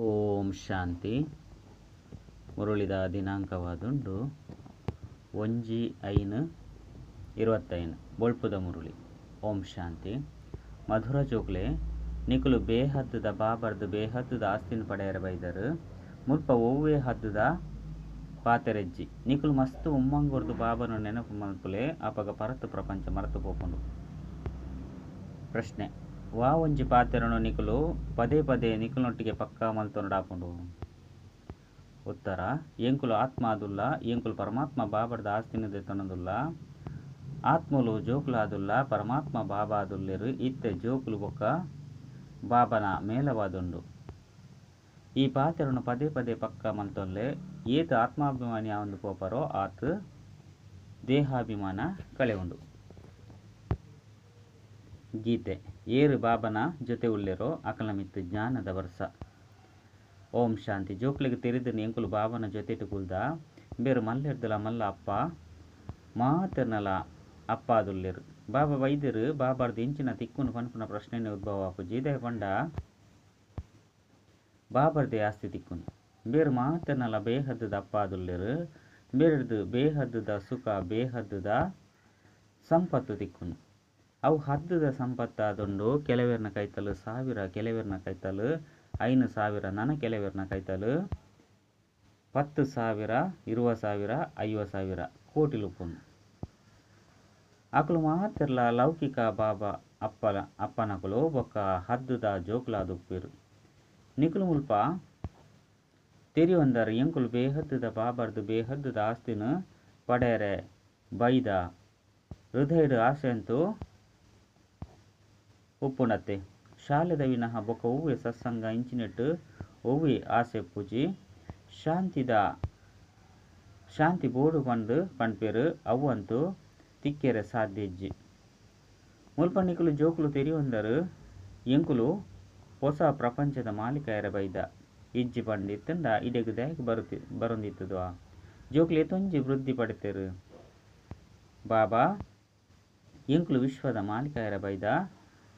ಓಂ ಶಾಂತಿ. ಮುರುಳಿದ ದಿನಾಂಕವಾದುಂಡು ಒಂಜಿ ಐನು ಇರುವತ್ತೈನು ಬೊಳ್ಪುದ ಮುರುಳಿ. ಓಂ ಶಾಂತಿ. ಮಧುರ ಜೋಗ್ಲೆ, ನಿಕುಲು ಬೇಹದ್ದುದ ಬಾಬರ್ದು ಬೇಹದ್ದುದ ಆಸ್ತಿನ ಪಡೆಯರ ಬೈದರು. ಮುಲ್ಪ ಒವ್ವೇ ಹದ್ದುದ ಪಾತೆರೆಜ್ಜಿ. ನಿಕುಲು ಮಸ್ತ್ ಉಮ್ಮಂಗೊರ್ದು ಬಾಬನು ನೆನಪು ಮಲ್ಪುಲೆ, ಅಪಗ ಪರತು ಪ್ರಪಂಚ ಮರೆತು ಪೋಪುಂಡು. ಪ್ರಶ್ನೆ. ವಾ ಒಂಜಿ ಪಾತೆರನು ನಿಕುಲು ಪದೇ ಪದೇ ನಿಕುಲೊಟ್ಟಿಗೆ ಪಕ್ಕ ಮಲ್ತೊನಡಾಪುಂಡು ಉತ್ತರ, ಎಂಕುಲು ಆತ್ಮ ಅದುಲ್ಲ, ಎಂಕುಲು ಪರಮಾತ್ಮ ಬಾಬರ್ದ ಆಸ್ತಿನ ದೇತನದುಲ್ಲ ಆತ್ಮಲು ಜೋಕುಲು ಆದುಲ್ಲ ಪರಮಾತ್ಮ ಬಾಬಾ ಆದುಲ್ಲೆರು ಇತ್ತೆ ಜೋಕುಲು ಬೊಕ್ಕ ಬಾಬನ ಮೇಲವಾದುಂಡು. ಈ ಪಾತೆರನು ಪದೇ ಪದೇ ಪಕ್ಕ ಮಲ್ತೊಲ್ಲೆ, ಏತು ಆತ್ಮಾಭಿಮಾನಿ ಒಂದು ಪೋಪರೋ ಆತ್ ದೇಹಾಭಿಮಾನ ಕಳೆವುಂಡು. ಗೀತೆ. ಏರು ಬಾಬನ ಜೊತೆ ಉಳ್ಳೆರೋ ಅಕಲ ಮಿತ್ತು ಜ್ಞಾನದ ವರ್ಷ. ಓಂ ಶಾಂತಿ. ಜೋಕ್ಲಿಗೆ ತೆರೆದು ಎಂಕುಲು ಬಾಬನ ಜೊತೆ ಕುಲ್ದ ಬೇರು ಮಲ್ಲೆರ್ದಲ ಮಲ್ಲ ಅಪ್ಪ ಮಾತನಲ ಅಪ್ಪ ಅದುಲ್ಲೆರು ಬಾಬಾ ವೈದ್ಯರು, ಬಾಬಾರ್ದು ಇಂಚಿನ ತಿಕ್ಕುನು ಪನ್ಪುನ ಪ್ರಶ್ನೆನೆ ಉದ್ಭವ ಆಪುಜಿ ಇದೇ ಪಂಡ, ಬಾಬರ್ದೇ ಆಸ್ತಿ ತಿಕ್ಕುನು ಬೇರು ಮಾತನಲ ಬೇಹದ್ದದ ಅಪ್ಪ ಅದುಲ್ಲೆರು ಬೇರೆದು ಬೇಹದ್ದದ ಸುಖ, ಬೇಹದ್ದದ ಸಂಪತ್ತು ತಿಕ್ಕುನು ಅವು ಹದ್ದದ ಸಂಪತ್ತಾದುಂಡು ಕೆಲವೆರ್ನ ಕೈತಲು ಸಾವಿರ, ಕೆಲವೆರ್ನ ಕೈತಲು ಐನು ಸಾವಿರ, ನನ ಕೆಲವೆರ್ನ ಕೈತಲು ಪತ್ತು ಸಾವಿರ, ಇರುವ ಸಾವಿರ, ಐವ ಸಾವಿರ ಕೋಟಿ ಲುಪುನು ಅಕುಲು ಮಾತಿರ್ಲ ಲೌಕಿಕ ಬಾಬಾ ಅಪ್ಪಲ ಅಪ್ಪನಕುಲು ಬೊಕ್ಕ ಹದ್ದುದ ಜೋಕುಲಾದ ಉಪ್ಪಿರು ನಿಕುಲು ಮುಲ್ಪ ತೆರಿಯೊಂದರ ಎಂಕುಲು ಬೇಹದ್ದುದ ಬಾಬರ್ದು ಬೇಹದ್ದುದ ಆಸ್ತಿನ ಪಡೆರೆ ಬೈದ ಹೃದಯದ ಆಸೆ ಅಂತೂ ಉಪ್ಪುಣತೆ. ಶಾಲೆದ ವಿನಃ ಬೊಕ ಒವ್ವೆ ಸತ್ಸಂಗ ಇಂಚಿನೆಟ್ಟು ಒವ್ವೆ ಆಸೆ ಪೂಜಿ. ಶಾಂತಿದ, ಶಾಂತಿ ಬೋಡು ಪಂಡು ಪನ್ಪೆರ್ ಅವಂತು ತಿಕ್ಕೆರೆ ಸಾಧ್ಯಜ್ಜಿ ಮುಲ್ಪ ನಿಕುಲು ಜೋಕುಲು ತೆರಿಯೊಂದರು, ಎಂಕುಲು ಹೊಸ ಪ್ರಪಂಚದ ಮಾಲೀಕರ ಬೈದ. ಇಜ್ಜಿ ಪಂಡಿತ್ತಂಡ ಇಡೆಗು ದಯಕ್ಕೆ ಬರುತ್ತಿ ಬರೊಂದಿತ್ತದು ಜೋಕುಲು ಎತ್ತೊಂಜಿ ವೃದ್ಧಿ ಪಡಿತೆರು. ಬಾಬಾ, ಎಂಕುಲು ವಿಶ್ವದ ಮಾಲೀಕರ ಬೈದ.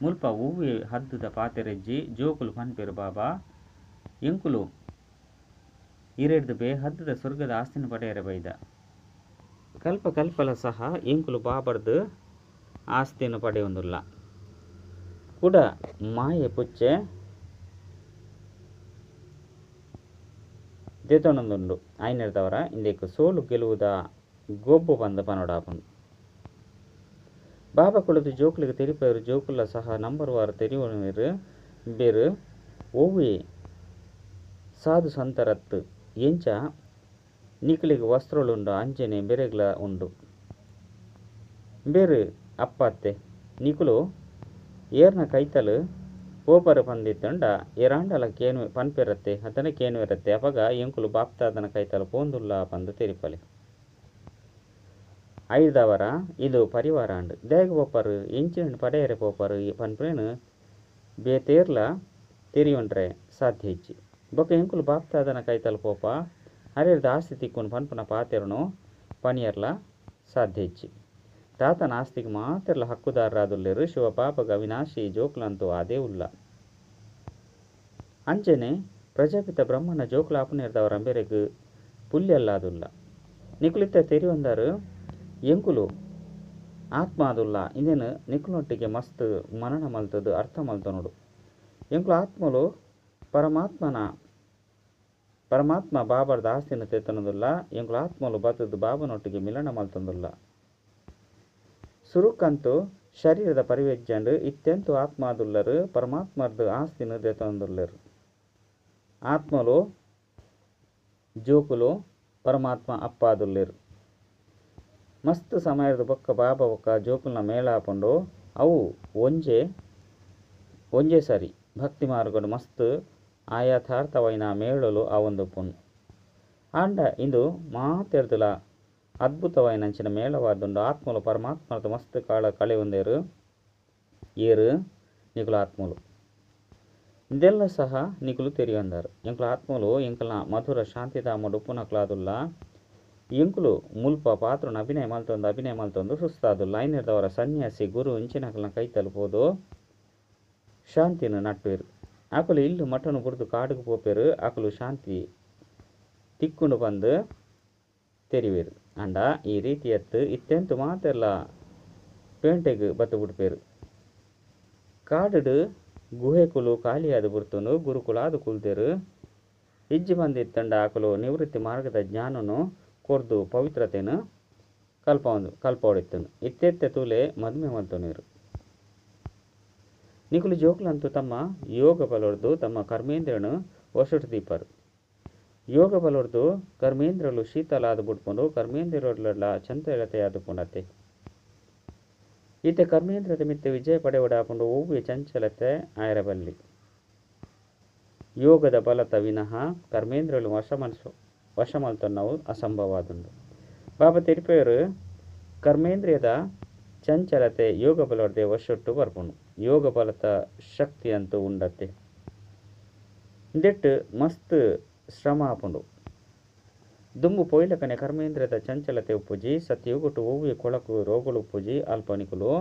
ಮುಲ್ಪ ಒವ್ವೆ ಹದ್ದುದ ಪಾತೆರೆಜ್ಜಿ, ಜೋಕುಲು ಪನ್ಪೆರು ಬಾಬಾ, ಎಂಕುಲು ಇರೆಡ್ದು ಬೇ ಹದ್ದುದ ಸ್ವರ್ಗದ ಆಸ್ತಿನ ಪಡೆಯರ ಬೈದ. ಕಲ್ಪ ಕಲ್ಪಲ ಸಹ ಎಂಕುಲು ಬಾಬರ್ದು ಆಸ್ತಿಯನ್ನು ಪಡೆಯೊಂದುಲ್ಲ ಕೂಡ ಮಾಯೆ ಪುಚ್ಚೆ ದೇತೊಂದುಂಡು ಆಯ್ನೆರ್ದವರ ಇಂದೆಕ್ ಸೋಲು ಗೆಲುವುದ ಗೊಬ್ಬು ಬಂದ ಪನೊಡಾಪುಂಡು ಬಾಬಾ ಕುಳದು ಜೋಕುಲಿಗೆ ತೆರಿಪೇರು, ಜೋಕುಲ ಸಹ ನಂಬರ್ ವಾರ ತೆರಿವಣಿರು ಬೇರು. ಒವ್ವೆ ಸಾಧು ಸಂತರತ್ತು, ಎಂಚ ನಿಕ್ಲಿಗೆ ವಸ್ತ್ರಳುಂಡು, ಅಂಜನೆ ಬೆರೆಗ್ಲ ಉಂಡು. ಬೇರು ಅಪ್ಪತ್ತೆ, ನಿಕುಲು ಏರ್ನ ಕೈತಲು ಪೋಪರು ಪಂದಿತ್ತಂಡ ಎರಾಂಡಲ ಕೇನು ಪನ್ಪೆರತ್ತೆ ಅತನ ಕೇನು ಇರತ್ತೆ ಅಪಗ ಎಂಕುಲು ಬಾಪ್ತಾದನ ಕೈತಲು ಪೋಂದುಲ್ಲ ಪಂದು ತೆರಿಪಲೆ. ಐದವರ, ಇದು ಪರಿವಾರ ಅಂಡ್ ದೇಗ ಪೋಪರು ಎಂಚಿನ ಪಡೆಯರೆ ಪೋಪರು ಬೇ ಬೇತೇರ್ಲ ತೆರಿಯೊಂಡ್ರೆ ಸಾಧ್ಯ ಇಜ್ಜಿ ಬೊಕ್ಕ ಎಂಕುಲು ಬಾಪ್ತಾದನ ಕೈತಲ್ ಪೋಪ ಹರಿಯರ್ದ ಆಸ್ತಿ ತಿಕ್ಕೊಂಡು ಪನ್ಪನ ಪಾತೆರನು ಪನಿಯರ್ಲ ಸಾಧ್ಯ ಇಚ್ಚಿ. ತಾತನ ಆಸ್ತಿಗೆ ಮಾತೆರ್ಲ ಹಕ್ಕುದಾರರಾದುಲ್ಲೆರು, ಶಿವ ಪಾಪಗ ವಿನಾಶಿ ಜೋಕ್ಲಂತೂ ಅದೇ ಉಲ್ಲ. ಅಂಚನೆ ಪ್ರಜಾಪಿತ ಬ್ರಹ್ಮನ ಜೋಕುಲ ಅಪನೇರ್ದವರ ಪುಲ್ಯಲ್ಲಾದುಲ್ಲ. ತೆರಿ ತೆರಿಯೊಂದರು ಎಂಕುಲು ಆತ್ಮ ಅದುಲ್ಲ ಇಂದೇನು ನಿಕುಲೊಟ್ಟಿಗೆ ಮಸ್ತ್ ಮನನ ಮಲ್ತದು ಅರ್ಥ ಮಲ್ತನೋಡು ಎಂಕುಲು ಆತ್ಮಲು ಪರಮಾತ್ಮನ, ಪರಮಾತ್ಮ ಬಾಬರ್ದ ಆಸ್ತಿನ ತೆತ್ತನದುಲ್ಲ. ಎಂಕುಲು ಆತ್ಮಲು ಬತ್ತದು ಬಾಬನೊಟ್ಟಿಗೆ ಮಿಲನ ಮಲ್ತಂದುಲ್ಲ. ಸುರುಕಂತು ಶರೀರದ ಪರಿವೇಜಂಡು ಇತ್ತೆಂತು ಆತ್ಮಾದುಲ್ಲರು, ಪರಮಾತ್ಮರ್ದು ಆಸ್ತಿನ ದೇತಂದುಲ್ಲರು ಆತ್ಮಲು ಜೋಕುಲು ಪರಮಾತ್ಮ ಅಪ್ಪ ಆದುಲ್ಲೆರು ಮಸ್ತ್ ಸಮಯದ ಬೊಕ್ಕ ಬಾಬ ಬೊಕ್ಕ ಜೋಕುಲ್ನ ಮೇಳಾಪುಂಡು ಅವು ಒಂಜೆ ಒಂಜೆ ಸರಿ ಭಕ್ತಿ ಮಾರ್ಗಡು ಮಸ್ತ್ ಆಯಾಥಾರ್ಥವೈನ ಮೇಳಲು ಅವೊಂದುಪ್ಪುನು ಆಂಡ ಇಂದು ಮಾತೆರ್ದುಲ ಅದ್ಭುತವೈನಂಚಿನ ಮೇಳವಾದುಂಡು ಆತ್ಮಲು ಪರಮಾತ್ಮದ ಮಸ್ತ್ ಕಾಳ ಕಳೆ ಒಂದೇರು, ಏರು ನಿಕುಲು ಆತ್ಮಲು. ಇದೆಲ್ಲ ಸಹ ನಿಕುಲು ತೆರಿಯೊಂದಾರು. ಎಂಕುಲ ಆತ್ಮಲು ಎಂಕಲ್ನ ಮಧುರ ಶಾಂತಿಧಾಮಡು ಉಪ್ಪುನಕ್ಲಾದುಲ್ಲ ಎಂಕುಲು ಮುಲ್ಪ ಪಾತ್ರನ ಅಭಿನಯ ಮಲ್ತೊಂದು ಅಭಿನಯ ಮಲ್ತೊಂದು ಲೈನ್ ಇರ್ದವರ ಸನ್ಯಾಸಿ ಗುರು ಇಂಚಿನಕಲ್ನ ಕೈ ತಲುಪೋದು. ಶಾಂತಿನ ನಟ್ವೇರು. ಆಕಲು ಇಲ್ಲು ಮಠನು ಬುಡ್ದು ಕಾಡುಗೆ ಪೋಪೇರು. ಆಕಲು ಶಾಂತಿ ತಿಕ್ಕುಂಡು ಬಂದು ತೆರಿವೇರು. ಅಂಡ ಈ ರೀತಿ ಎತ್ತು ಇತ್ತೆಂತು ಮಾತೆಲ್ಲ ಪೇಂಟೆಗೆ ಬತ್ತು ಬಿಡ್ಪೇರು. ಕಾಡುಡು ಗುಹೆಕುಲು ಖಾಲಿಯಾದ ಬುರ್ತನು, ಗುರುಕುಲಾದ ಕುಲ್ದೇರು ಇಜ್ಜಿ ಬಂದಿತ್ತಂಡ ಆಕಲು ನಿವೃತ್ತಿ ಮಾರ್ಗದ ಜ್ಞಾನನು ಕೊರ್ದು ಪವಿತ್ರತೆನ ಕಲ್ಪ ಹೊಡಿತನು ಇತ್ತೆತ್ತೆ ತೂಲೆ ಮದುವೆ ಮಂತನೀರು ನಿಕುಲು ಜೋಕ್ಲಂತೂ ತಮ್ಮ ಯೋಗ ಬಲೊಡ್ದು ತಮ್ಮ ಕರ್ಮೇಂದ್ರನು ಒಸಟು ದೀಪರು ಯೋಗ ಬಲೊಡ್ದು ಕರ್ಮೇಂದ್ರಲು ಶೀತಲಾದ ಬಿಟ್ಕೊಂಡು ಕರ್ಮೇಂದ್ರಲ್ಲ ಚಂತ ಎಳತೆಯಾದ ಪುಣತೆ ಇತ್ತೆ ಕರ್ಮೇಂದ್ರದ ಮಿತ್ತೆ ವಿಜಯ ಪಡೆವಡಾಕೊಂಡು ಹೂವಿಯ ಚಂಚಲತೆ ಆಯರಬಲ್ಲಿ. ಯೋಗದ ಬಲತ ವಿನಃ ಕರ್ಮೇಂದ್ರಲು ವಶಮಲ್ ವಶಮಲ್ತನ್ನವು ಅಸಂಭವಾದುಂಡು ಬಾಬಾ ತಿರುಪೆಯವರು ಕರ್ಮೇಂದ್ರಿಯದ ಚಂಚಲತೆ ಯೋಗ ಬಲವರ್ದೆ ವಶೊಟ್ಟು ಬರ್ಪುಂಡು ಯೋಗ ಬಲತ ಶಕ್ತಿ ಅಂತೂ ಉಂಡತ್ತೆ. ಇಂದೆಟ್ಟು ಮಸ್ತ್ ಶ್ರಮ ಆಪುಂಡು ದುಂಬು ಪೊಯ್ಲಕನೆ ಕರ್ಮೇಂದ್ರದ ಚಂಚಲತೆ ಉಪ್ಪುಜಿ ಸತ್ಯುಗುಟ್ಟು ಹೂವಿ ಕೊಳಕು ರೋಗಗಳು ಉಪ್ಪುಜಿ, ಅಲ್ಪನಿಕುಲು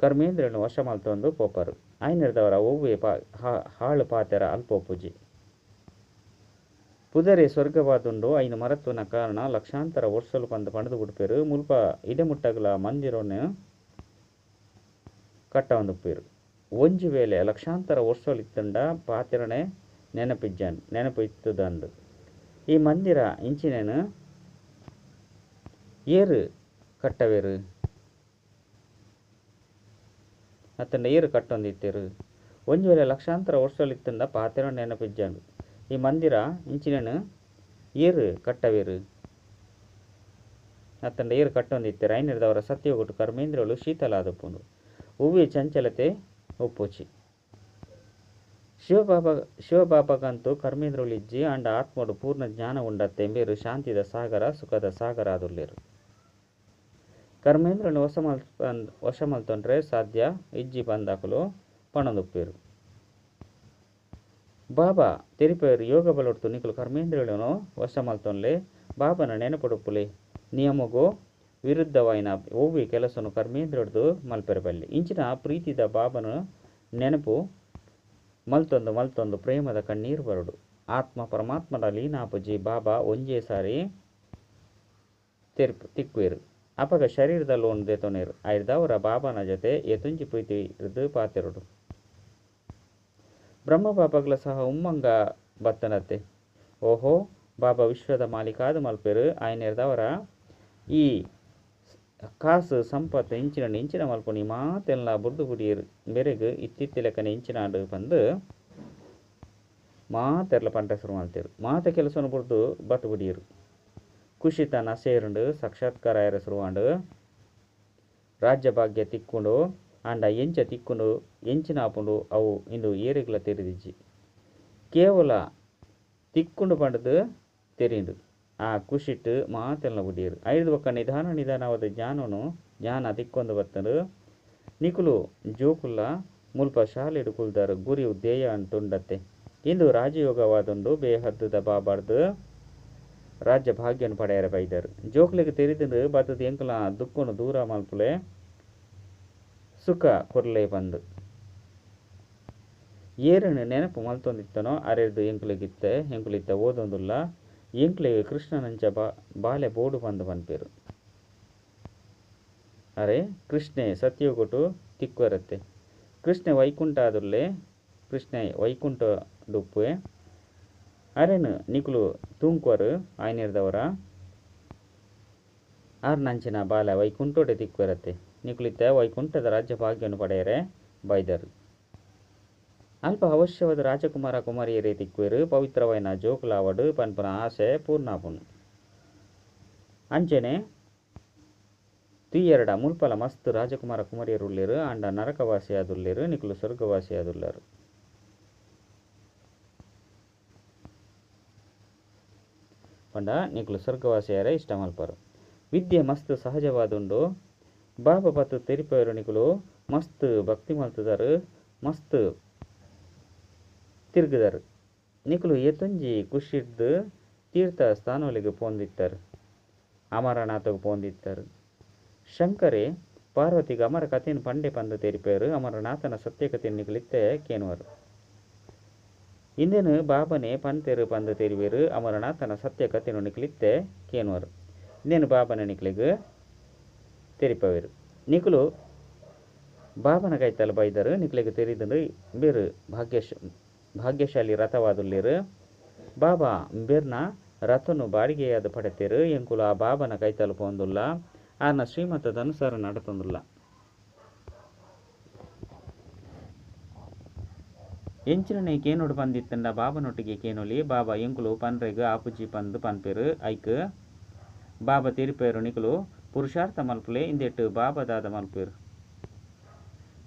ಕರ್ಮೇಂದ್ರನು ವಶ ಮಲ್ತೊಂದು ಪೋಪರು. ಐನರ್ದವರ ಹೂವಿ ಪಾ ಹಾಳು ಪಾತೆರ ಅಲ್ಪ ಉಪ್ಪುಜಿ ಪುದರೆ ಸ್ವರ್ಗವಾದುಂಡು ಐನು ಮರತ್ವನ ಕಾರಣ ಲಕ್ಷಾಂತರ ವರ್ಷಲು ಪಂದು ಪಣದು ಬಿಡ್ಪೇರು ಮುಲ್ಪ ಇಡೆಮುಟ್ಟಗಲ ಮಂದಿರೊನ್ನು ಕಟ್ಟ ಒಂದುಪ್ಪೇರು ಒಂಜಿ ವೇಳೆ ಲಕ್ಷಾಂತರ ವರ್ಷಲು ಇತ್ತಂಡ ಪಾತೆರನೆ ನೆನಪಿಜ್ಜನ್ ನೆನಪು ಇತ್ತದಂದು ಈ ಮಂದಿರ ಇಂಚಿನೇನು ಏರು ಕಟ್ಟವೇರು? ಅತ್ತಂಡ ಏರು ಕಟ್ಟೊಂದಿತ್ತೇರು. ಒಂಜಿ ವೇಳೆ ಲಕ್ಷಾಂತರ ವರ್ಷಲು ಇತ್ತಂಡ ಪಾತೆರ ನೆನಪಿಜ್ಜಂಡು ಈ ಮಂದಿರ ಇಂಚಿನೇನು ಏರು ಕಟ್ಟವೇರು. ಅತ್ತಂಡ ಏರು ಕಟ್ಟೊಂದಿತ್ತೆ ರೈನಿರ್ದವರ ಸತ್ಯಗೊಟ್ಟು ಕರ್ಮೇಂದ್ರಗಳು ಶೀತಲಾದಪ್ಪುಂಡು ಹೂವಿ ಚಂಚಲತೆ ಒಪ್ಪುಚಿ. ಶಿವಬಾಬಗಂತೂ ಶಿವಬಾಬಾಗಂತೂ ಇಜ್ಜಿ ಅಂಡ ಆತ್ಮಡು ಪೂರ್ಣ ಜ್ಞಾನ ಉಂಡತ್ತೆ ಎಂಬೇರು ಶಾಂತಿದ ಸಾಗರ, ಸುಖದ ಸಾಗರ ಆದುಲ್ಲೇರು. ಕರ್ಮೇಂದ್ರನು ವಶಮಲ್ ವಶಮಲ್ ವಶ ಮಲ್ತೊಂಡ್ರೆ ಸಾಧ್ಯ, ಇಜ್ಜಿ ಬಂದಾಕಲು ಪಣದುಪ್ಪೇರು. ಬಾಬಾ ತೆರಿಪೇರು ಯೋಗ ಬಲೊಡ್ತು ನಿಕುಲು ಕರ್ಮೇಂದ್ರಗಳನ್ನು ಹೊಸ ಮಲ್ತೊನ್ಲೆ ಬಾಬನ ನೆನಪುಡುಪ್ಪುಲೆ. ನಿಯಮಗೂ ವಿರುದ್ಧವಾಯಿನ ಓವಿ ಕೆಲಸನು ಕರ್ಮೇಂದ್ರಡ್ದು ಮಲ್ಪೆರಬಲ್ಲಿ. ಇಂಚಿನ ಪ್ರೀತಿದ ಬಾಬನ ನೆನಪು ಮಲ್ತೊಂದು ಮಲ್ತೊಂದು ಪ್ರೇಮದ ಕಣ್ಣೀರು ಬರಡು. ಆತ್ಮ ಪರಮಾತ್ಮನ ಲೀನಾಪುಜಿ ಬಾಬಾ ಒಂಜೇ ಸಾರಿ ತೆರ್ಪು ತಿಕ್ಕುವೆರು ಅಪಗ ಶರೀರದಲ್ಲಿ ದೆತೊನೇರು. ಐದವರ ಬಾಬನ ಜೊತೆ ಎತುಂಜಿ ಪ್ರೀತಿ ಇರ್ದು ಪಾತೆರಡು. ಬ್ರಹ್ಮ ಬಾಬಾಗ್ಲ ಸಹ ಉಮ್ಮಂಗ ಬತ್ತನತ್ತೆ ಓಹೋ ಬಾಬಾ ವಿಶ್ವದ ಮಾಲೀಕಾದ ಮಲ್ಪೆರು, ಆಯ್ನೆರ್ದವರ. ಈ ಕಾಸು ಸಂಪತ್ತು ಇಂಚಿನ ಇಂಚಿನ ಮಲ್ಪುನಿ ಮಾತೆಲ್ಲ ಬುರ್ದು ಬುಡಿಯರು ಬೆರೆಗ್ ಇತ್ತಿತ್ತಿಲಕ್ಕನ ಇಂಚಿನ ಇಂಚಿನಾಡು ಬಂದು ಮಾತೆರ್ಲ ಪಂಟ ಶುರು ಮಾಡ್ತೇರು. ಮಾತ ಕೆಲಸನ ಬುರ್ದು ಬತ್ತು ಬುಡಿಯರು ಕುಶಿತನ ಸೇರುಂಡು ಸಾಕ್ಷಾತ್ಕಾರ ಶುರುವಾಂಡು ರಾಜ್ಯ ಭಾಗ್ಯ ತಿಕ್ಕೊಂಡು. ಅಂಡ ಎಂಚ ತಿಕ್ಕುಂಡು ಎಂಚಿನ ಆಪುಂಡು ಅವು ಇಂದು ಏರಿಗ್ಲ ತೆರೆದಿಜ್ಜಿ. ಕೇವಲ ತಿಕ್ಕುಂಡು ಪಂಡದು ತೆರಿಂಡು ಆ ಖುಷಿಟ್ಟು ಮಾತೆಲ್ಲ ಬುಡಿಯರು ಐದು ಒಕ್ಕ ನಿಧಾನ ನಿಧಾನವಾದ ಜ್ಞಾನನು ಜ್ಞಾನ ತಿಕ್ಕೊಂಡು ಬರ್ತರು ನಿಕುಲು ಜೋಕುಲ್ಲ ಮುಲ್ಪ ಶಾಲೆಡು ಕುಲ್ದಾರು ಗುರಿ ಧ್ಯೇಯ ಅಂತುಂಡತ್ತೆ. ಇಂದು ರಾಜಯೋಗವಾದೊಂದು ಬೇಹದ್ದುದ ಬಾಬಾರ್ದು. ರಾಜ್ಯ ಭಾಗ್ಯನ ಪಡೆಯರ ಬೈದರು. ಜೋಕ್ಲಿಗೆ ತೆರೆದು ಬತ್ತದ ಎಂಕಲ ದುಕ್ಕನು ದೂರ ಮಲ್ಪುಲೆ. ಸುಖ ಕೊರ್ಲೆ ಬಂದು. ಏರನ್ನು ನೆನಪು ಮಲ್ತೊಂದಿತ್ತನೋ ಅರೆದು ಎಂಕುಲಿಗಿತ್ತೆ ಎಂಕುಲಿತ್ತ ಓದೊಂದುಲ್ಲ. ಎಂಕ್ಲೆಗೆ ಕೃಷ್ಣನಂಚ ಬಾ, ಬಾಲೆ ಬೋಡು ಬಂದು ಪನ್ಪೇರು ಅರೆ, ಕೃಷ್ಣೆ ಸತ್ಯೋಗೊಟ್ಟು ತಿಕ್ಕರತ್ತೆ. ಕೃಷ್ಣೆ ವೈಕುಂಠ ಆದುಲ್ಲೇ ಕೃಷ್ಣ ವೈಕುಂಠ ದುಪ್ಪೆ ಅರೆನು ನಿಕುಲು ತೂಂಕ್ವರು ಆಯ್ನಿರ್ದವರ. ಆರು ನಂಚಿನ ಬಾಲ ವೈಕುಂಠೋಟೆ ತಿಕ್ಕುವರತ್ತೆ ನಿಕುಲಿತ್ತ ವೈಕುಂಠದ ರಾಜ್ಯಭಾಗ್ಯವನ್ನು ಪಡೆಯರೆ ಬೈದರು. ಅಲ್ಪ ಅವಶ್ಯವಾದ ರಾಜಕುಮಾರ ಕುಮಾರಿಯರೇ ತಿಕ್ಕುವೆರು ಪವಿತ್ರವಾಯಿನ ಜೋಕುಲಾವಡು ಪನ್ಪನ ಆಸೆ ಪೂರ್ಣಾಪುನು. ಅಂಚನೆ ತೀಯರಡ ಮುಲ್ಪಲ, ಮಸ್ತ್, ರಾಜಕುಮಾರ ಕುಮಾರಿಯರುಳ್ಳಿರು ಅಂಡ ನರಕವಾಸಿಯಾದುಲ್ಲೇರು ನಿಕುಲು ಸ್ವರ್ಗವಾಸಿಯಾದುಲ್ಲರು ಪಂಡ, ನಿಕುಲು ಸ್ವರ್ಗವಾಸಿಯರೇ ಇಷ್ಟ ಮಲ್ಪರು ವಿದ್ಯೆ ಮಸ್ತ್ ಸಹಜವಾದುಂಡು ಬಾಬಾ ಪತ್ತು ತೆರಿಪವರು ನಿಕುಲು ಮಸ್ತ್ ಭಕ್ತಿ ಮಲ್ತದರು ಮಸ್ತ್ ತಿರುಗಿದರು. ನಿಕುಲು ಎತ್ತೊಂಜಿ ಖುಷಿಡ್ದು ತೀರ್ಥ ಸ್ಥಾನಗಳಿಗೆ ಪೋಂದಿತ್ತರು, ಅಮರನಾಥಗೆ ಪೋಂದಿತ್ತರು. ಶಂಕರೇ, ಪಾರ್ವತಿಗೆ ಅಮರ ಕಥೆಯನ್ನು ಪಂಡೆ ಪಂದು ತೆರಿಪೇರು ಅಮರನಾಥನ ಸತ್ಯ ಕಥೆಯನ್ನು ನಿಕಲಿತ್ತೆ ಕೇನುವರು. ಇಂದೇನು ಬಾಬನೆ ಪಂತೆರು ಪಂದು ತೆರಿವೇರು ಅಮರನಾಥನ ಸತ್ಯ ಕಥೆನು ನಿಕ್ಲಿತ್ತೆ ಕೇನುವರು. ಇಂದಿನ ಬಾಬನ ನಿಕ್ಲಿಗೆ ನಿಕುಲು ಬಾಬನ ಕೈತಲು ಬೈದರು ನಿಕ್ಲಿಗೆ ತೆರಿದರು ಬೇರು ಭಾಗ್ಯಶ, ಭಾಗ್ಯಶಾಲಿ ರಥವಾದುಲ್ಲಿರು. ಬಾಬಾ ಬೇರ್ನ ರಥನು ಬಾಡಿಗೆಯಾದ ಪಡೆತೇರು. ಎಂಕುಲು ಆ ಬಾಬನ ಕೈ ತಲುಪೊಂದುಲ್ಲ ಆರ್ನ ಶ್ರೀಮತದ ಅನುಸಾರ ನಡತೊಂದುಲ್ಲ. ಎಂಚಿನ ಪಂದಿತ್ತಂಡ ಬಾಬನೊಟ್ಟಿಗೆ ಕೇನೊಲಿ. ಬಾಬಾ ಎಂಕುಲು ಪನ್ರೆಗ್ ಆಪುಜಿ ಪಂದು ಪನ್ಪೆರು ಐಕ್. ಬಾಬಾ ತಿರುಪೇರು ನಿಕುಲು ಪುರುಷಾರ್ಥ ಮಲ್ಪುಲೆ ಇಂದೆಟ್ಟು ಬಾಬದಾದ ಮಲ್ಪೇರು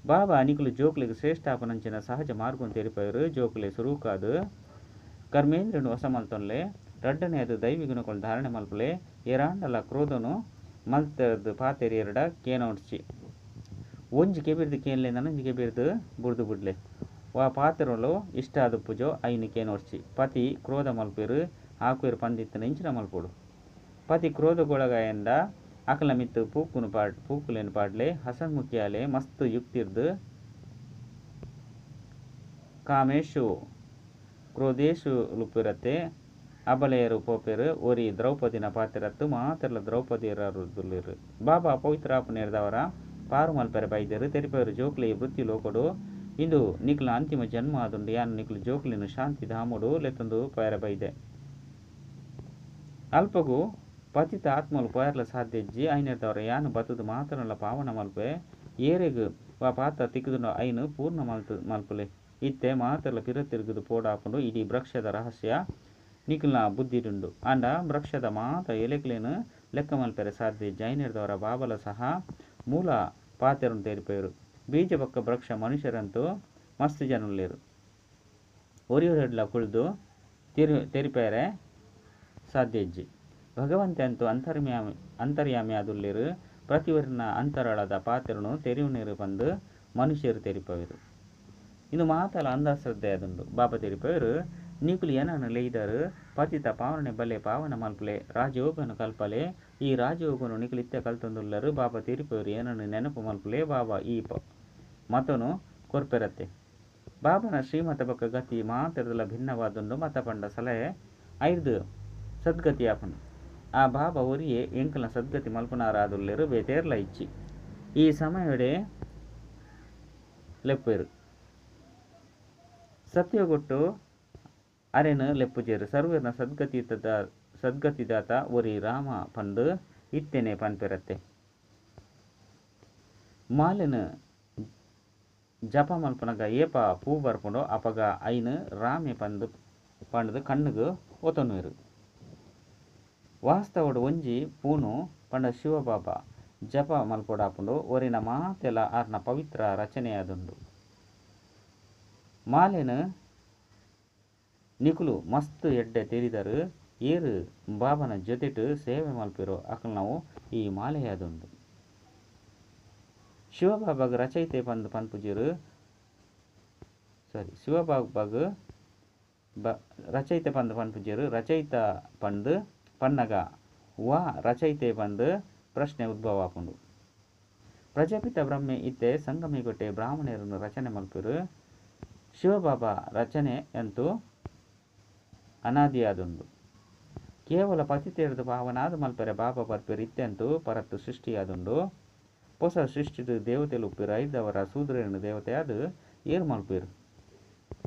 ಬಾಬಾ ನಿಕುಲು ಜೋಕ್ಲಿಗೆ ಶ್ರೇಷ್ಠಾಪನಂಚಿನ ಸಹಜ ಮಾರ್ಗం ತೆರಿಪೇರು. ಜೋಕ್ಲೆ ಸುರೂಕಾದು, ಕರ್ಮೇಂದ್ರನು ಹೊಸ ಮಲ್ತೊನ್ಲೆ ರಡ್ಡನೆಯದು ದೈವಿ ಗುಣಗಳು ಧಾರಣೆ ಮಲ್ಪಲೆ. ಎರಾಂಡಲ ಕ್ರೋಧನು ಮಲ್ತದ್ದು ಪಾತೆರಿ ಎರಡ, ಕೇನೋಡ್ಚಿ. ಒಂಜಿ ಕೆಬಿರ್ದು ಕೇನ್ಲೆ ಒಂಜಿ ಕೆಬಿರ್ದು ಬುರ್ದು ಬಿಡ್ಲೆ. ವಾ ಪಾತ್ರలో ಇಷ್ಟ ಆದ ಪುಜೋ, ಐನು ಕೇನೋಡ್ಚಿ. ಪತಿ ಕ್ರೋಧ ಮಲ್ಪೇರು ಆಕುಯರು ಪಂದಿತ್ತನ ಇಂಚಿನ ಮಲ್ಪೋಡು. ಪತಿ ಕ್ರೋಧಗೊಳಗಾಯಂದ ಅಕಲ ಮಿತ್ತು ಪೂಕುನು ಪಾಡ್, ಪೂಕುಲೇನು ಪಾಡ್ಲೆ ಹಸನ್ ಮುಖ್ಯಾಲೆ ಮಸ್ತ್ ಯುಕ್ತಿರ್ದು. ಕಾಮೇಶು ಕ್ರೋಧೇಶು ಲುಪಿರತ್ತೆ ಅಬಲೆಯರು ಪೋಪೆರು ಒರಿ ದ್ರೌಪದಿನ ಪಾತಿರತ್ತು, ಮಾತೆರ್ಲ ದ್ರೌಪದಿಯರರುದುಲ್ಲಿರು ಬಾಬಾ ಪವಿತ್ರಾಪನೇರ್ದವರ ಪಾರು ಮಲ್ಪೆರೆ ಬೈದರು ತೆರಿಪೇರು ಜೋಕ್ಲಿ ವೃತ್ತಿ ಲೋಕಡು. ಇಂದು ನಿಕ್ಲ ಅಂತಿಮ ಜನ್ಮ ಆದುಂಡು, ಯಾನ್ ನಿಕ್ಲು ಜೋಕ್ಲಿನ ಶಾಂತಿ ಧಾಮುಡು, ಲೆತ್ತೊಂದು ಪೈರ ಬೈದೆ. ಅಲ್ಪಗು ಪತಿತ ಆತ್ಮಲು ಪೋಯರ್ಲ ಜಿ ಐನೆರ್ದವರ ಯಾನು ಬತ್ತದು ಮಾತ್ರ ಪಾವನ ಮಲ್ಪೆ. ಏರೆಗ ವಾ ಪಾತ ತಿಕ್ಕುದುಂಡು ಐನು ಪೂರ್ಣ ಮಲ್ತು, ಮಲ್ಪುಲೆ. ಇತ್ತೆ ಮಾತ್ರ ಪಿರ ತಿರುಗುದು ಪೋಡಾಕೊಂಡು ಇಡೀ ವೃಕ್ಷದ ರಹಸ್ಯ ನಿಖಿಲ್ನ ಬುದ್ಧಿಡುಂಡು ಅಂಡ ವೃಕ್ಷದ ಮಾತ ಎಲೆಕ್ಲೇನು ಲೆಕ್ಕ ಮಲ್ಪೆರೆ ಸಾಧ್ಯ ಜೈನೆರ್ದವರ ಬಾಬಲ ಸಹ ಮೂಲ ಪಾತೆರನ್ನು ತೇರಿಪೇರು ಬೀಜ ಪಕ್ಕ ವೃಕ್ಷ ಮನುಷ್ಯರಂತೂ ಮಸ್ತ್ ಜನುಲ್ಲೇರು. ಒರಿಯೊರೆಡ್ಲ ಕುಳಿದು ತಿರು, ತೆರಿಪೇರೆ ಸಾಧ್ಯಜ್ಜಿ ಭಗವಂತ ಅಂತೂ ಅಂತರ್ಯಾಮಿ ಆದುಲ್ಲೇರು ಪ್ರತಿವರ್ನ ಅಂತರಾಳದ ಪಾತ್ರನು ತೆರಿವು ಬಂದು ಮನುಷ್ಯರು ತೆರಿಪವಿರು ಇದು ಮಾತಲ ಅಂಧಶ್ರದ್ಧೆ ಅದುಂಡು ಬಾಬಾ ತೆರಿಪವರು ನೀಕುಲು ಏನನ್ನು ಲೇಯ್ದರು ಪತಿತ ಪಾವನೆ ಬಲೆ ಪಾವನ ಮಲ್ಪಲೆ. ರಾಜಯೋಗನು ಕಲ್ಪಲೆ. ಈ ರಾಜಯೋಗನು ನಿಖಲಿತ್ತೆ ಕಲ್ತಂದುಲ್ಲರು ಬಾಬಾ ತಿರುಪೇರು ಏನನ್ನು ನೆನಪು ಮಲ್ಪಲೆ? ಬಾಬಾ ಈ ಪ, ಮತನು ಕೊರ್ಪೆರತ್ತೆ. ಬಾಬನ ಶ್ರೀಮತ ಬಕ್ಕ ಗತಿ ಮಾತ್ರದಲ್ಲ ಭಿನ್ನವಾದುಂಡು ಮತ ಪಂಡ ಸಲಹೆ ಐದು ಸದ್ಗತಿ ಆಪನು ಆ ಬಾಬಾ ಒರಿಯೇ ಎಂಕಲ ಸದ್ಗತಿ ಮಲ್ಪನಾರಾದುಲ್ಲೆರು ಬೇತೇರ್ಲ ಇಚ್ಚಿ ಈ ಸಮಯಡೆ ಲೆಪ್ಪೆರು ಸತ್ಯಗೊಟ್ಟು ಅರೆನು ಲೆಪ್ಪುಜೇರು. ಸರ್ವರ್ನ ಸದ್ಗತಿ ಸದ್ಗತಿದಾತ ಒರಿ ರಾಮ ಪಂಡು ಇತ್ತೆನೆ ಪನ್ಪೆರತ್ತೆ. ಮಾಲೆನು ಜಪ ಮಲ್ಪನಗ ಏಪ ಪೂ ಬರ್ಪುಂಡು ಅಪಗ ಐನು ರಾಮೆ ಪಂದು, ಪಂಡದು ಕಣ್ಣುಗು ಒತನುವೆರು ವಾಸ್ತವಡು ಒಂಜಿ ಪೂನು ಪಂಡ ಶಿವಬಾಬಾ ಜಪ ಮಲ್ಪೊಡಾಪುಂಡು ಒರಿನ ಮಾತೆಲ ಆರ್ನ ಪವಿತ್ರ ರಚನೆಯಾದುಂಡು. ಮಾಲೆನು ನಿಕುಲು ಮಸ್ತ್ ಎಡ್ಡೆ ತೆರಿದರು, ಏರು ಬಾಬನ ಜೊತೆಟು ಸೇವೆ ಮಲ್ಪಿರೋ ಅಕಲ್ನವು ಈ ಮಾಲೆಯಾದುಂಡು. ಶಿವಬಾಬಾಗ ರಚಯಿತೆ ಬಂದು ಪನ್ಪುಜಿರು, ಸಾರಿ, ಶಿವಬಾಬಾಗ ಬ ರಚಯಿತೆ ಪಂದು ಪನ್ಪುಜಿರು ರಚಯಿತ ಪಂದು ಪನ್ನಗ ವಾ ರಚಯಿತೆ ಬಂದು ಪ್ರಶ್ನೆ ಉದ್ಭವ ಆಪುಂಡು. ಪ್ರಜಾಪಿತ ಬ್ರಹ್ಮೆ ಇತ್ತೆ ಸಂಗಮಿಗೊಟ್ಟೆ ಬ್ರಾಹ್ಮಣರನ್ನು ರಚನೆ ಮಲ್ಪರು. ಶಿವಬಾಬಾ ರಚನೆ ಅಂತೂ ಅನಾದಿಯಾದುಂಡು. ಕೇವಲ ಪತಿತೇರದ ಭಾವನಾದ ಮಲ್ಪರೆ ಬಾಬಾ ಬರ್ಪೆರು ಇತ್ತೆಂತೂ ಪರತ್ತು ಸೃಷ್ಟಿಯಾದುಂಡು. ಹೊಸ ಸೃಷ್ಟಿದ ದೇವತೆಲು ಲುಪ್ಪಿರ, ಐದವರ ಸೂದ್ರನ ದೇವತೆ ಅದು ಏರು ಮಲ್ಪೇರು.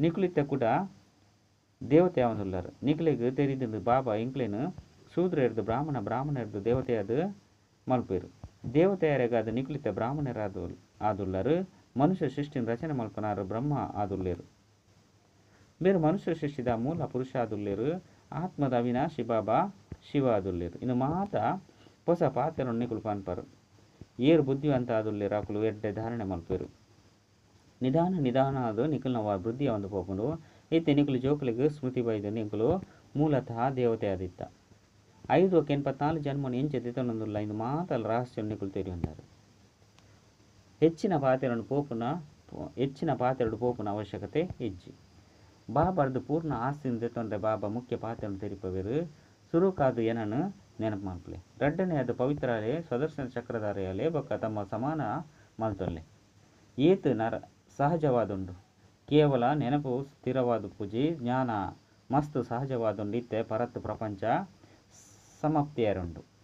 ನಿಕ್ಲಿತ್ತೆ ಕೂಡ ದೇವತೆ ಅವನುಲ್ಲರು ನಿಕ್ಲಿಗೆ ತೆರಿದು ಬಾಬಾ ಇಂಕ್ಲೇನು ಶೂದ್ರ ಹಿಡ್ದು ಬ್ರಾಹ್ಮಣ ಬ್ರಾಹ್ಮಣ ಹಿಡ್ದು ದೇವತೆ ಅದು ಮಲ್ಪೇರು ದೇವತೆಯರಿಗಾದ ನಿಕ್ಲಿತ ಬ್ರಾಹ್ಮಣರಾದು ಆದುಲ್ಲರು, ಮನುಷ್ಯ ಸೃಷ್ಟಿನ ರಚನೆ ಮಲ್ಪನಾರು, ಬ್ರಹ್ಮ ಆದುಲ್ಲೇರು. ಬೇರೆ ಮನುಷ್ಯ ಸೃಷ್ಟಿದ ಮೂಲ ಪುರುಷ ಆದುಲ್ಲೇರು, ಆತ್ಮದ ಅವಿನಾಶಿ ಬಾಬಾ ಶಿವ ಆದುಲ್ಲೇರು. ಇನ್ನು ಮಾತ ಹೊಸ ಪಾತ್ರ ನಿಕುಲು ಪಾನ್ಪರು. ಏರು ಬುದ್ಧಿವಂತ ಆದುಲ್ಲೇರು ಅಕುಲು ಎಡ್ಡೆ ಧಾರಣೆ ಮಲ್ಪೇರು ನಿಧಾನ ನಿಧಾನ ಅದು ನಿಖಲ್ನ ಬುದ್ಧಿಯ ಒಂದು ಪೋಪುಂಡು. ಇತ್ತೆ ನಿಖಲು ಜೋಕುಲಿಗೆ ಸ್ಮೃತಿ ಬೈದು ನಿಖಲು ಮೂಲತಃ ದೇವತೆ ಆದಿತ್ತ. ಐದು ఒక ఎనపత్నాలుగు జన్మను ఏం చెదితనుందుల్ల ఇది మాతల రహస్యం నికులు తెలియన్నారు ಹೆಚ್ಚಿನ ಪಾತ್ರೆಯನ್ನು ಪೋಪುನ ಹೆಚ್ಚಿನ ಪಾತ್ರೆಡು ಪೋಪುನ ಅವಶ್ಯಕತೆ ಹೆಜ್ಜಿ ಬಾಬಾರ್ದು ಪೂರ್ಣ ಆಸ್ತಿಯಿಂದ ತೊಂದರೆ ಬಾಬಾ ಮುಖ್ಯ ಪಾತ್ರೆಯನ್ನು ತೆರಿಪವೆರು ಸುರುಕಾದು ಏನನ್ನು ನೆನಪು ಮಲ್ಪಲೆ ರಡ್ಡನೇ ಅದು ಪವಿತ್ರಾಲೇ ಸ್ವದರ್ಶನ ಚಕ್ರಧಾರೆಯಲ್ಲೇ ಬೊಕ್ಕ ತಮ್ಮ ಸಮಾನ ಮಲ್ತೊಲ್ಲೆ ಏತು ನರ ಸಹಜವಾದುಂಡು ಕೇವಲ ನೆನಪು ಸ್ಥಿರವಾದ ಪೂಜಿ ಜ್ಞಾನ ಮಸ್ತ್ ಸಹಜವಾದುಂಡಿತ್ತೆ ಪರತ್ ಪ್ರಪಂಚ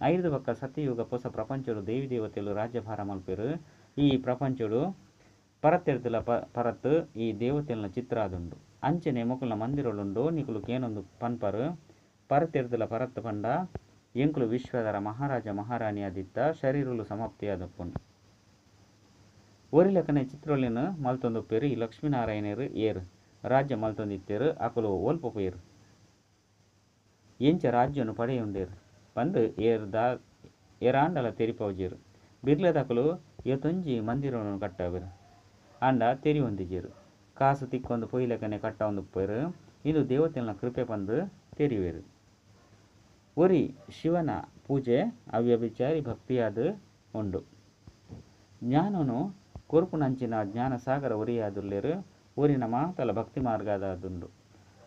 ಐದು ಬಕ್ಕ ಸತ್ಯಯುಗ ಹೊಸ ಪ್ರಪಂಚಡು ದೇವಿ ದೇವತೆಲು ರಾಜ್ಯಭಾರ ಮಲ್ಪೆರು. ಈ ಪ್ರಪಂಚಡು ಪರತ್ತೆಡ್ತಲ ಪ ಪರತ್ ಈ ದೇವತೆಲ್ನ ಚಿತ್ರ ಆದುಂಡು ಅಂಚನೆ ಮೊಕಲ್ನ ಮಂದಿರoluಂಡು ನಿಕುಲು ಕೇನೊಂದು ಪನ್ಪರು. ಪರತ್ತೆಡ್ತಲ ಪರತ್ ಪಂಡ, ಎಂಕುಲು ವಿಶ್ವದರ ಮಹಾರಾಜ ಮಹಾರಾಣಿ ಆದಿತ್ತ ಶರೀರುಲು ಸಮಾಪ್ತಿಯಾದಪ್ಪುಂಡು ಒರಿಲಕನೆ ಚಿತ್ರೊಲಿನ ಮಲ್ತೊಂದುಪ್ಪೆರು, ಈ ಲಕ್ಷ್ಮೀನಾರಾಯಣರು ಏರು. ರಾಜ್ಯ ಮಲ್ತೊಂದಿತ್ತೆರು, ಅಕುಲು ಓಲ್ಪೊಪುಯರು ಎಂಚ ರಾಜ್ಯನು ಪಡೆಯುಂಡೇರು. ಪಂದ್ ಏರ್ ದಾ ಏರಾಂಡಲ ತೆರಿಪವುಜೇರು ಬಿರ್ಲೆದಕುಲು ಏತೊಂಜಿ ಮಂದಿರವನ್ನು ಕಟ್ಟವೆರು ಆಂಡ ತೆರಿ ಹೊಂದಿಜೇರು ಕಾಸು ತಿಕ್ಕೊಂದು ಪೊಯ್ಲೆಕನೆ ಕಟ್ಟ ಒಂದುಪ್ಪೆರು ಇದು ದೇವತೆಗಳ ಕೃಪೆ ಪಂದ್ ತೆರಿವೆರು ಒರಿ ಶಿವನ ಪೂಜೆ ಅವ್ಯಭಿಚಾರಿ ಭಕ್ತಿಯಾದ ಉಂಡು. ಜ್ಞಾನನು ಕೊರ್ಪುನಂಚಿನ ಜ್ಞಾನ ಸಾಗರ ಒರಿಯಾದುಲ್ಲೆರು ಊರಿನ ಮಾತಲ ಭಕ್ತಿ ಮಾರ್ಗದಾದುಂಡು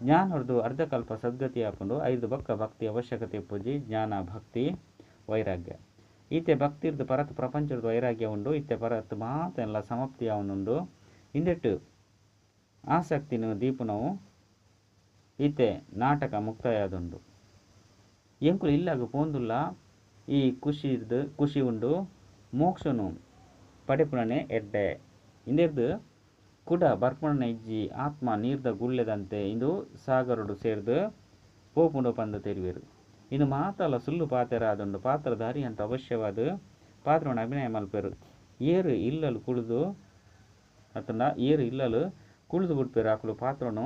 ಜ್ಞಾನ ಹೊರದು ಅರ್ಧಕಲ್ಪ ಸದ್ಗತಿ ಹಾಕೊಂಡು ಐದು ಬಕ್ಕ ಭಕ್ತಿ ಅವಶ್ಯಕತೆ ಪೂಜಿ ಜ್ಞಾನ ಭಕ್ತಿ ವೈರಾಗ್ಯ. ಈತೆ ಭಕ್ತಿರ್ದು ಪರತ್ ಪ್ರಪಂಚದ ವೈರಾಗ್ಯ ಉಂಡು ಇತ್ತೆ ಪರತ್ ಮಾತೆಲ್ಲ ಸಮಾಪ್ತಿ ಅವನುಂಡು ಇಂದೆಟ್ಟು ಆಸಕ್ತಿನು ದೀಪನವು ಈತೆ ನಾಟಕ ಮುಕ್ತಾಯದುಂಡು ಎಂಕುಲು ಇಲ್ಲಾಗ ಪೋಂದುಲ್ಲ, ಈ ಖುಷಿರ್ದು ಖುಷಿ ಉಂಡು, ಮೋಕ್ಷನು ಪಡೆಪುಣನೆ ಎಡ್ಡೆ. ಇಂದೆರ್ದು ಕುಡ ಬರ್ಪುಣನ ಇಜ್ಜಿ ಆತ್ಮ ನೀರ್ದ ಗುಳ್ಳೆದಂತೆ ಇಂದು ಸಾಗರಡು ಸೇರ್ದು ಪೋಪುಂಡು ಪಂದ ತೆರಿವೆರು. ಇನ್ನು ಮಾತಲ್ಲ ಸುಳ್ಳು ಪಾತ್ರ ಆದುಂಡು ಪಾತ್ರಧಾರಿ ಅಂತ ಅವಶ್ಯವಾದ ಪಾತ್ರವನ್ನು ಅಭಿನಯ ಮಲ್ಪರು. ಏರು ಇಲ್ಲಲು ಕುಳಿದು ಅತ್ತಂಡ ಏರು ಇಲ್ಲಲು ಕುಳಿದು ಬಿಡ್ಪೇರು ಆಕಳು ಪಾತ್ರನು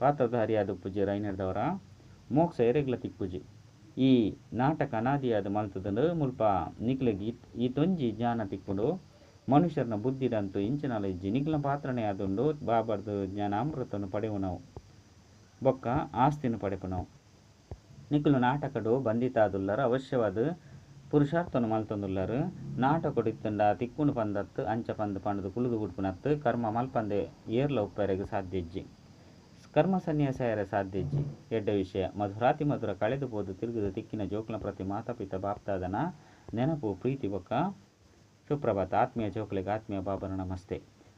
ಪಾತ್ರಧಾರಿ ಆದ ಪೂಜೆ ರೈನರ್ದವರ ಮೋಕ್ಷ ಎರೆಗ್ಲ ತಿಕ್ಕುಜಿ. ಈ ನಾಟಕ ಅನಾದಿಯಾದ ಮಲ್ತದಂಡು ಮುಲ್ಪ ನಿಕ್ಲಿಗೆ ಈ ತೊಂಜಿ ಜ್ಞಾನ ತಿಕ್ಕುಂಡು ಮನುಷ್ಯರನ ಬುದ್ಧಿರಂತೂ ಇಂಚಿನಲ ಜಿನಿಗ್ಲ ಪಾತ್ರನೇ ಆದುಂಡು ಬಾಬರ್ದು ಜ್ಞಾನ ಪಡೆವು ನಾವು. ಬೊಕ್ಕ ಆಸ್ತಿನ ಪಡೆಪು ನಾವು. ನಿಕ್ಲು ನಾಟಕಡು ಬಂದಿತಾದುಲ್ಲರ ಅವಶ್ಯವಾದ ಪುರುಷಾರ್ಥನು ಮಲ್ತೊಂದುಲ್ಲರು. ನಾಟಕಡು ಇತ್ತಂಡ ತಿಕ್ಕುನು ಪಂದತ್ತು, ಅಂಚ ಪಂದು ಪಂಡದು ಕುಳಿದು ಗುಡ್ಪುನತ್ತು, ಕರ್ಮ ಮಲ್ಪಂದೆ ಏರ್ಲ ಉಪ್ಪರೆಗೆ ಸಾಧ್ಯ ಇಜ್ಜಿ ಕರ್ಮ ಸನ್ಯಾಸಾಯರ ಸಾಧ್ಯ ಇಜ್ಜಿ ಎಡ್ಡ ವಿಷಯ, ಮಧುರಾತಿ ಮಧುರ ಕಳೆದು ಹೋದು ತಿರುಗಿದ ತಿಕ್ಕಿನ ಜೋಕ್ಲ ಪ್ರತಿ ಮಾತಾಪಿತ ಬಾಪ್ತಾದನ ನೆನಪು ಪ್ರೀತಿ ಬೊಕ್ಕ ಸುಪ್ರಭಾತ, ಆತ್ಮೀಯ ಜೋಕ್ಲಿಗೆ ಆತ್ಮೀಯ ಬಾಬರ ನಮಸ್ತೆ.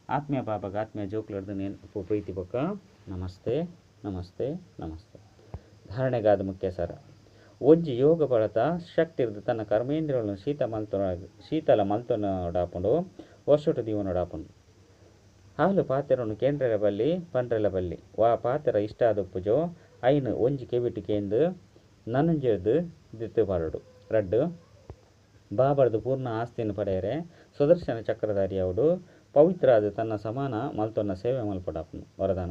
ಆತ್ಮೀಯ ಬಾಬಾಗ ಆತ್ಮೀಯ ಜೋಕ್ಲರ್ದು ನೆನಪು ಪ್ರೀತಿ ಬೊಕ್ಕ. ನಮಸ್ತೆ ನಮಸ್ತೆ ನಮಸ್ತೆ. ಧಾರಣೆಗಾದ ಮುಖ್ಯ ಸರ. ಒಜ್ಜಿ ಯೋಗ ಬಳತ ಶಕ್ತಿರ್ದು ತನ್ನ ಕರ್ಮೇಂದ್ರಗಳನ್ನು ಶೀತ ಮಲ್ತೊನ ಶೀತಲ ಮಲ್ತೊನೊಡಾಪುಂಡು ದೀವನ ದೀವನೊಡಾಪುಂಡು ಹಾಲು ಪಾತೆರನು ಕೇಂದ್ರ ಬಲ್ಲಿ ಪಂಡ್ರೆಲ ಬಲ್ಲಿ, ವಾ ಪಾತ್ರ ಇಷ್ಟ ಪೂಜೋ ಐನು ಒಂಜಿ ಕೆಬಿಟ್ಟು ಕೇಂದು ನನಂಜೆರ್ದು ದಿತ್ತು ಬರಡು ರಡ್ಡು. ಬಾಬರ್ದು ಪೂರ್ಣ ಆಸ್ತಿಯನ್ನು ಪಡೆಯರೆ, ಸುದರ್ಶನ ಚಕ್ರಧಾರಿ ಅವಡು ಪವಿತ್ರ ಅದು ತನ್ನ ಸಮಾನ ಮಲ್ತೊನ್ನ ಸೇವೆ ಮಲ್ಪಡಾಪನು. ವರದಾನ,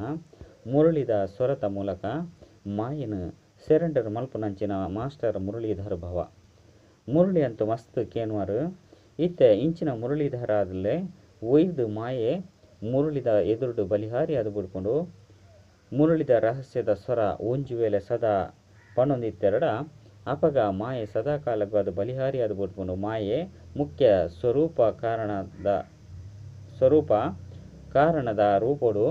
ಮುರಳಿದ ಸ್ವರತ ಮೂಲಕ ಮಾಯನ ಸೆರೆಂಡರ್ ಮಲ್ಪುನಂಚಿನ ಮಾಸ್ಟರ್ ಮುರಳೀಧರ್ ಭವ. ಮುರಳಿ ಅಂತೂ ಮಸ್ತ್ ಕೇನ್ವಾರು. ಇತ್ತೆ ಇಂಚಿನ ಮುರಳೀಧರ ಆದಲ್ಲೇ ಒಯ್ದು ಮಾಯೆ ಮುರುಳಿದ ಎದುರುಡು ಬಲಿಹಾರಿ ಅದು ಬಿಡ್ಕೊಂಡು, ಮುರುಳಿದ ರಹಸ್ಯದ ಸ್ವರ ಒಂಜು ವೇಳೆ ಸದಾ ಪಣೊಂದಿತ್ತೆರಡ ಅಪಗ ಮಾಯೆ ಸದಾಕಾಲಕ್ಕೂ ಅದು ಬಲಿಹಾರಿ ಅದು ಬಿಟ್ಕೊಂಡು ಮಾಯೆ ಮುಖ್ಯ ಸ್ವರೂಪ ಕಾರಣದ ಸ್ವರೂಪ ಕಾರಣದ ರೂಪಡು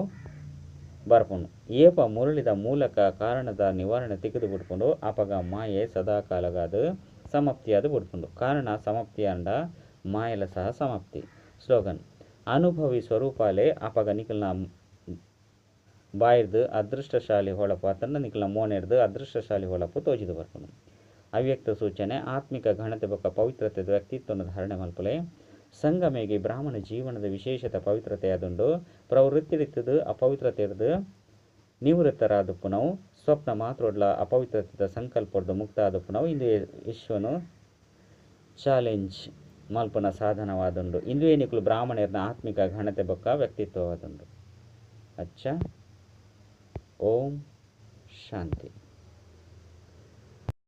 ಬರ್ಪುಂಡು ಏಪ ಮುರಳಿದ ಮೂಲಕ ಕಾರಣದ ನಿವಾರಣೆ ತೆಗೆದು ಬಿಟ್ಕೊಂಡು ಅಪಗ ಮಾಯೆ ಸದಾಕಾಲಗಾದು ಸಮಾಪ್ತಿ ಅದು ಬಿಟ್ಕೊಂಡು ಕಾರಣ ಸಮಾಪ್ತಿ ಅಂಡ ಮಾಯಲ ಸಹ ಸಮಾಪ್ತಿ. ಸ್ಲೋಗನ್, ಅನುಭವಿ ಸ್ವರೂಪಾಲೆ ಅಪಗ ನಿಖಲ್ನ ಬಾಯಿರ್ದು, ಅದೃಷ್ಟಶಾಲಿ ಹೊಳಪು ತನ್ನ ಮೋನೆ ಮೋನೆರ್ದು, ಅದೃಷ್ಟಶಾಲಿ ಹೊಳಪು ತೋಜಿದು ಬರ್ಕೊಂಡು ಅವ್ಯಕ್ತ ಸೂಚನೆ, ಆತ್ಮಿಕ ಘನತೆ ಬೊಕ್ಕ ಪವಿತ್ರತೆ ವ್ಯಕ್ತಿತ್ವನ ಧಾರಣೆ ಮಲ್ಪಲೆ. ಸಂಗಮೆಗೆ ಬ್ರಾಹ್ಮಣ ಜೀವನದ ವಿಶೇಷತೆ ಪವಿತ್ರತೆ ಆದುಂಡು ಅಪವಿತ್ರತೆ ಇರದು ನಿವೃತ್ತರಾದಪ್ಪು ನಾವು. ಸ್ವಪ್ನ ಮಾತ್ರೋಡ್ಲ ಅಪವಿತ್ರತೆದ ಸಂಕಲ್ಪದ ಮುಕ್ತ ಆದಪ್ಪು ನಾವು. ಇಂದು ವಿಶ್ವನು ಚಾಲೆಂಜ್ ಮಲ್ಪನ ಸಾಧನವಾದುಂಡು. ಇಂದು ಏನಿಕ್ಲು ಬ್ರಾಹ್ಮಣರ್ನ ಆತ್ಮಿಕ ಘನತೆ ಬೊಕ್ಕ ವ್ಯಕ್ತಿತ್ವವಾದುಂಡು. ಅಚ್ಚ. ಓಂ ಶಾಂತಿ.